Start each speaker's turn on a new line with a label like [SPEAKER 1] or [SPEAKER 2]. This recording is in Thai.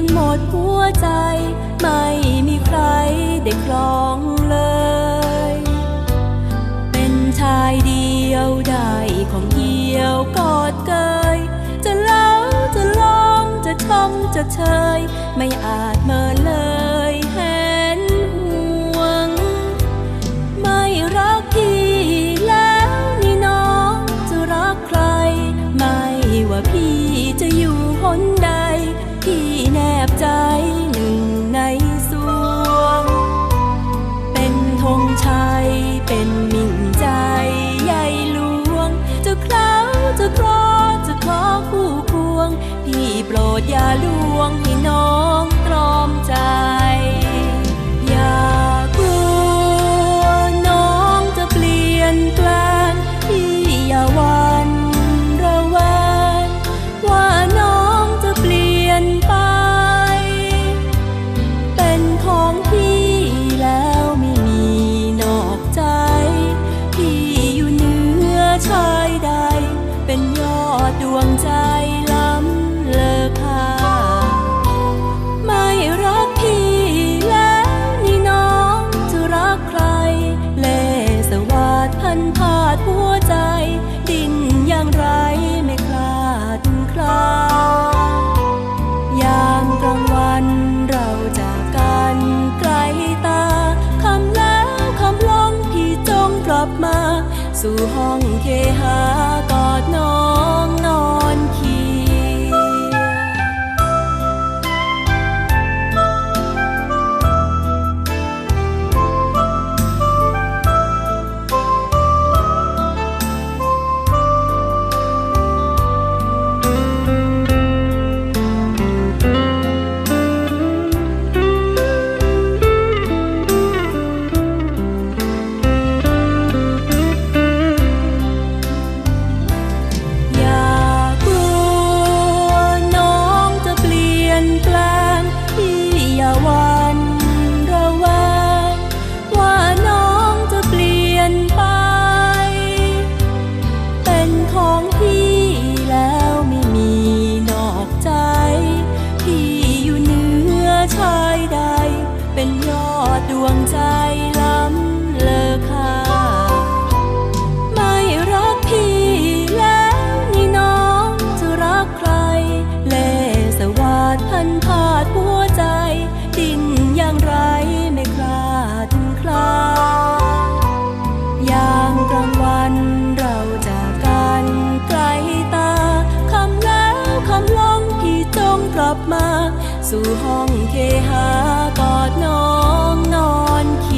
[SPEAKER 1] จนหมดหัวใจ ไม่มีใครได้คลองเลย เป็นชายเดียวได้ของเดียวกอดเกย จะเล่าจะลองจะชมจะเชย ไม่อาจเมินเลย ดอย่าลวงให้น้องตรอมใจ อย่ากลัวน้องจะเปลี่ยนแปลงพี่อย่าหวันระแวงว่าน้องจะเปลี่ยนไป เป็นของพี่แล้วไม่มีนอกใจ พี่อยู่เหนือชายใด เป็นยอดดวงใจ สู่ห้องเคหาก วงใจล้ำเลอค่าไม่รักพี่แล้วนี่น้องจะรักใคร เล่สวาดพันพาดหัวใจ ดินอย่างไรไม่คลาดคลายามกลางวันเราจากกันไกลตาคำแล้วคำลองพี่จงกลับมาสู่ห้องเคหากอดน้องนอนคิด